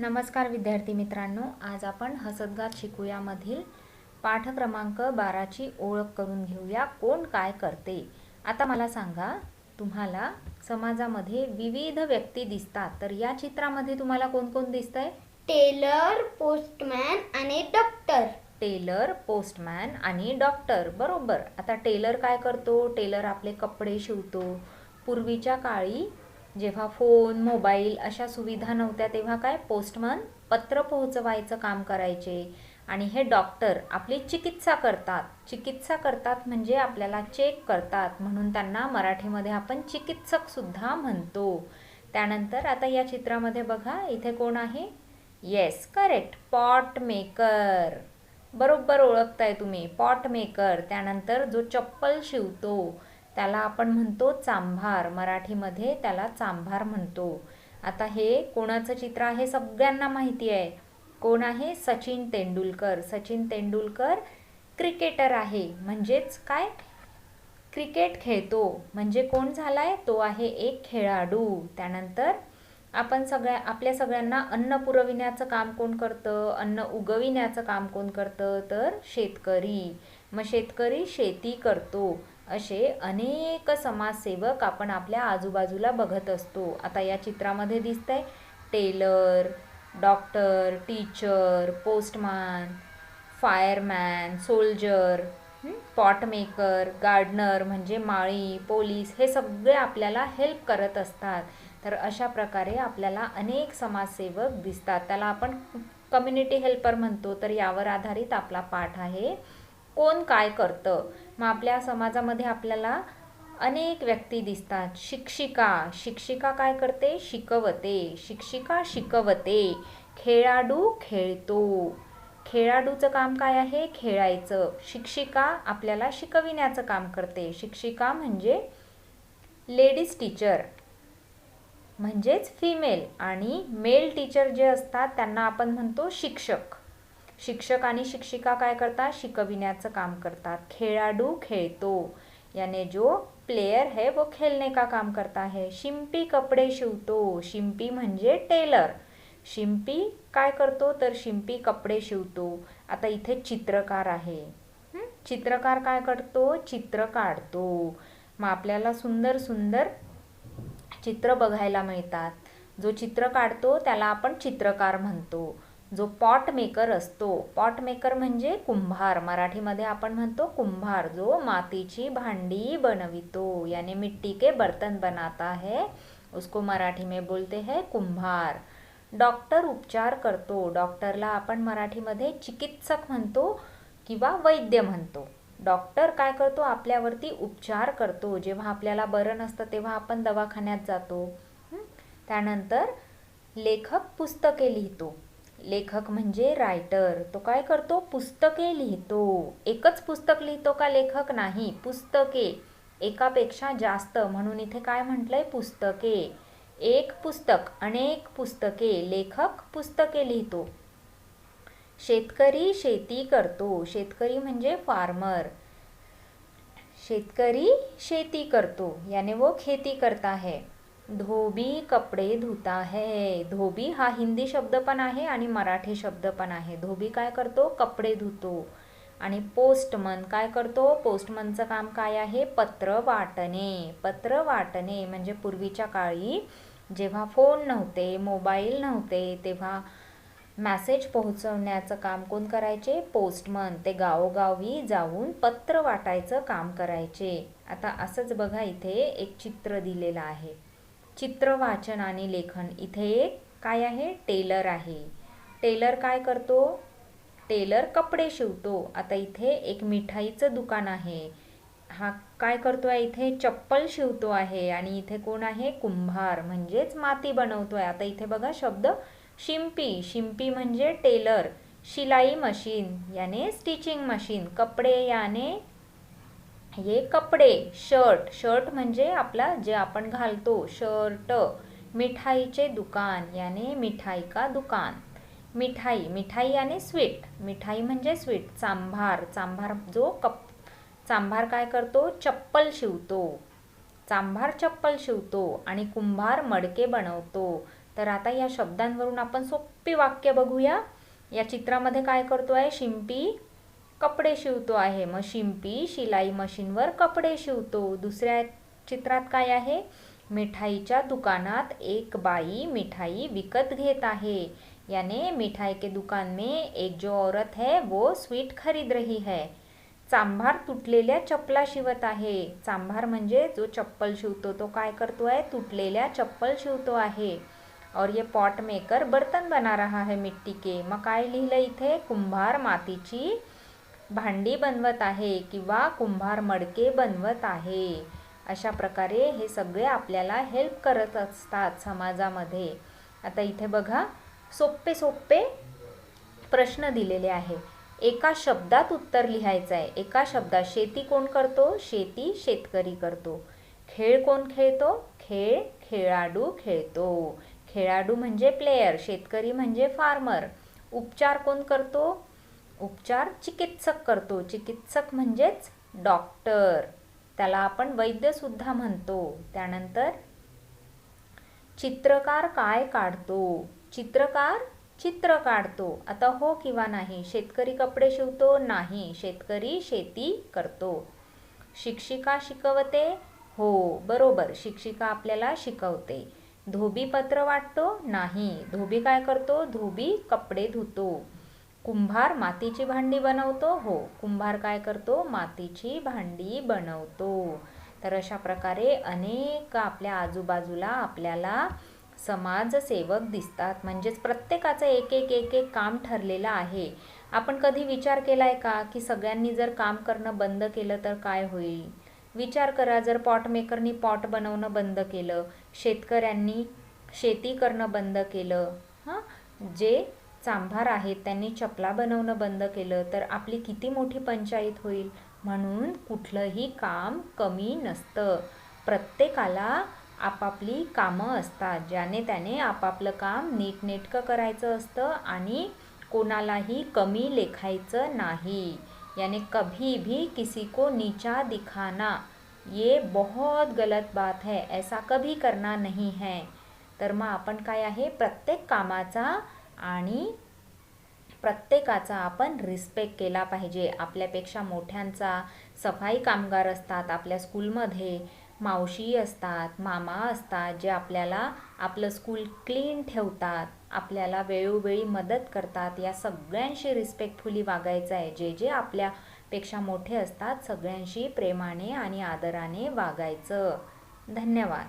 नमस्कार विद्यार्थी मित्रांनो आज आपण हसतगात शिकूयामधील पाठ क्रमांक बाराची ओळख करून घेऊया. कोण काय करते? आता मला सांगा तुम्हाला समाजामध्ये विविध व्यक्ती दिसतात तर या चित्रामध्ये तुम्हाला कोण कोण दिसतंय? टेलर पोस्टमॅन आणि डॉक्टर. टेलर पोस्टमॅन आणि डॉक्टर बरोबर. आता टेलर काय करतो? टेलर आपले कपडे शिवतो. पूर्वीच्या काळी जेव्हा फोन मोबाईल अशा सुविधा नव्हत्या तेव्हा काय पोस्टमन पत्र पोहोचवायचं काम करायचे. आणि हे डॉक्टर आपली चिकित्सा करतात. चिकित्सा करतात म्हणजे आपल्याला चेक करतात. म्हणून त्यांना मराठीमध्ये आपण चिकित्सक सुद्धा म्हणतो. त्यानंतर आता या चित्रामध्ये बघा इथे कोण आहे? येस करेक्ट पॉट मेकर बरोबर ओळखताय तुम्ही. पॉट मेकर त्यानंतर जो चप्पल शिवतो. त्याला आपण म्हणतो चांभार. मराठीमध्ये त्याला चांभार म्हणतो. आता हे कोणाचं चित्र आहे? सगळ्यांना माहिती आहे. कोण आहे? सचिन तेंडुलकर. सचिन तेंडुलकर क्रिकेटर आहे. म्हणजेच काय? क्रिकेट खेळतो. म्हणजे कोण झालाय? तो आहे एक खेळाडू. त्यानंतर आपण सगळ्या आपल्या सगळ्यांना अन्न पुरविण्याचं काम कोण करतं? अन्न उगविण्याचं काम कोण करतं? तर शेतकरी. मग शेतकरी शेती करतो. असे अनेक समाजसेवक आपण आपल्या आजूबाजूला बघत असतो. आता या चित्रामध्ये दिसत आहे tailor doctor teacher postman fireman soldier pot maker gardener म्हणजे माळी पोलीस हे सगळे आपल्याला हेल्प करत असतात. तर अशा प्रकारे आपल्याला अनेक समाजसेवक दिसतात. त्याला आपण कम्युनिटी हेल्पर म्हणतो. तर यावर आधारित आपला पाठ आहे कोण काय करतं? मग आपल्या समाजामध्ये आपल्याला अनेक व्यक्ती दिसतात. शिक्षिका शिक्षिका काय करते? शिकवते. शिक्षिका शिकवते. खेळाडू खेळतो. खेळाडूचं काम काय आहे? खेळायचं. शिक्षिका आपल्याला शिकविण्याचं काम करते. शिक्षिका म्हणजे लेडीज टीचर म्हणजेच फिमेल आणि मेल टीचर जे असतात त्यांना आपण म्हणतो शिक्षक. शिक्षक आणि शिक्षिका काय करतात? शिकविण्याचं काम करतात. खेळाडू खेळतो. याने जो प्लेयर है वो खेळणे का काम करता है शिंपी कपडे शिवतो. शिंपी म्हणजे टेलर शिंपी काय करतो? तर शिंपी कपडे शिवतो. आता इथे चित्रकार आहे. चित्रकार काय करतो? चित्र काढतो. मग आपल्याला सुंदर सुंदर चित्र बघायला मिळतात. जो चित्र काढतो त्याला आपण चित्रकार म्हणतो. जो पॉट मेकर असतो पॉट मेकर म्हणजे कुंभार. मराठीमध्ये आपण म्हणतो कुंभार जो मातीची भांडी बनवितो. याने मिट्टी के बर्तन बनाता है. उसको मराठी में बोलते हैं कुंभार. डॉक्टर उपचार करतो. डॉक्टरला आपण मराठीमध्ये चिकित्सक म्हणतो किंवा वैद्य म्हणतो. डॉक्टर काय करतो? आपल्यावरती उपचार करतो. जेव्हा आपल्याला बरं नसतं तेव्हा आपण दवाखान्यात जातो. त्यानंतर लेखक पुस्तके लिहितो. लेखक म्हणजे रायटर तो काय करतो? पुस्तके लिहितो. एकच पुस्तक लिहितो का लेखक नाही? पुस्तके. एकापेक्षा जास्त. म्हणून इथे काय म्हटलंय? पुस्तके. एक पुस्तक अनेक पुस्तके. लेखक पुस्तके लिहितो. शेतकरी शेती करतो. शेतकरी म्हणजे फार्मर शेतकरी शेती करतो. याने वो खेती करता है. धोबी कपडे धुता है. धोबी हा हिंदी शब्द पण आहे आणि मराठी शब्द पण आहे. धोबी काय करतो? कपडे धुतो. आणि पोस्टमन काय करतो? पोस्टमनचं काम काय आहे? पत्र वाटणे. पत्र वाटणे म्हणजे पूर्वीच्या काळी जेव्हा फोन नव्हते मोबाईल नव्हते तेव्हा मॅसेज पोहोचवण्याचं काम कोण करायचे? पोस्टमन ते गावोगावी जाऊन पत्र वाटायचं काम करायचे. आता असंच बघा इथे एक चित्र दिलेलं आहे. चित्र वाचन आणि लेखन. इथे एक काय आहे? टेलर आहे. टेलर काय करतो? टेलर कपडे शिवतो. आता इथे एक मिठाईचं दुकान आहे. हा काय करतो आहे इथे चप्पल शिवतो आहे. आणि इथे कोण आहे? कुंभार. म्हणजेच माती बनवतो आहे आता इथे बघा शब्द शिंपी. शिंपी म्हणजे टेलर. शिलाई मशीन. याने स्टिचिंग मशीन. कपडे याने हे कपडे शर्ट शर्ट म्हणजे आपला जे आपण घालतो शर्ट मिठाईचे दुकान याने मिठाई का दुकान. मिठाई मिठाई आणि स्वीट. मिठाई म्हणजे स्वीट. चांभार चांभार जो कप चांभार काय करतो? चप्पल शिवतो. चांभार चप्पल शिवतो आणि कुंभार मडके बनवतो. तर आता या शब्दांवरून आपण सोपी वाक्य बघूया. या चित्रामध्ये काय करतो आहे शिंपी कपडे शिवतो आहे. मग शिंपी शिलाई मशीनवर कपडे शिवतो. दुसऱ्या चित्रात काय आहे? मिठाईच्या दुकानात एक बाई मिठाई विकत घेत आहे. यानी मिठाई के दुकान में एक जो औरत है वो स्वीट खरीद रही है. चांभार तुटलेल्या चपला शिवत आहे. चांभार म्हणजे जो चप्पल शिवतो तो काय करतो आहे? तुटलेल्या चप्पल शिवतो आहे. और ये पॉट मेकर बर्तन बना रहा है मिट्टी के. मग काय लिहिलं इथे? कुंभार मातीची भांडी बनवत आहे किंवा कुंभार मडके बनवत आहे. अशा प्रकारे हे सगळे आपल्याला हेल्प करत असतात समाजामध्ये. आता इथे बघा सोपे सोपे प्रश्न दिलेले आहे. एका शब्दात उत्तर लिहायचं आहे एका शब्दात शेती कोण करतो? शेती शेतकरी करतो. खेळ कोण खेळतो? खेळ खेळाडू खेळतो. खेळाडू म्हणजे प्लेयर शेतकरी म्हणजे फार्मर उपचार कोण करतो? उपचार चिकित्सक करतो. चिकित्सक म्हणजेच डॉक्टर. त्याला आपण वैद्यसुद्धा म्हणतो. त्यानंतर चित्रकार काय काढतो? चित्रकार चित्र काढतो. आता हो किंवा नाही? शेतकरी कपडे शिवतो? नाही. शेतकरी शेती करतो. शिक्षिका शिकवते? हो. बरोबर. शिक्षिका आपल्याला शिकवते. धोबी पत्र वाटतो? नाही. धोबी काय करतो? धोबी कपडे धुतो. कुंभार मातीची भांडी बनवतो. हो कुंभार काय करतो? मातीची भांडी बनवतो. तर अशा प्रकारे अनेक आपल्या आजूबाजूला आपल्याला समाजसेवक दिसतात. म्हणजेच प्रत्येकाचं एक एक एक एक काम ठरलेलं आहे. आपण कधी विचार केला आहे का की सगळ्यांनी जर काम करणं बंद केलं तर काय होईल? विचार करा जर पॉट मेकरनी पॉट बनवणं बंद केलं शेतकऱ्यांनी शेती करणं बंद केलं हां? जे चांभार आहेत त्यांनी चपला बनवणं बंद केलं तर आपली किती मोठी पंचायत होईल? म्हणून कुठलंही काम कमी नसतं. प्रत्येकाला आपापली कामं असतात ज्याने त्याने आपापलं काम नीटनेटकं करायचं असतं आणि कोणालाही कमी लेखायचं नाही. याने कभी भी किसी को नीचा दिखाना ये बहुत गलत बात है ऐसा कभी करना नहीं है. तर मग आपण काय आहे? प्रत्येक कामाचा आणि प्रत्येकाचा आपण रिस्पेक्ट केला पाहिजे. आपल्यापेक्षा मोठ्यांचा सफाई कामगार असतात आपल्या स्कूलमध्ये मावशी असतात मामा असतात जे आपल्याला आपलं स्कूल क्लीन ठेवतात आपल्याला वेळोवेळी मदत करतात. या सगळ्यांशी रिस्पेक्टफुली वागायचं आहे. जे जे आपल्यापेक्षा मोठे असतात सगळ्यांशी प्रेमाने आणि आदराने वागायचं. धन्यवाद.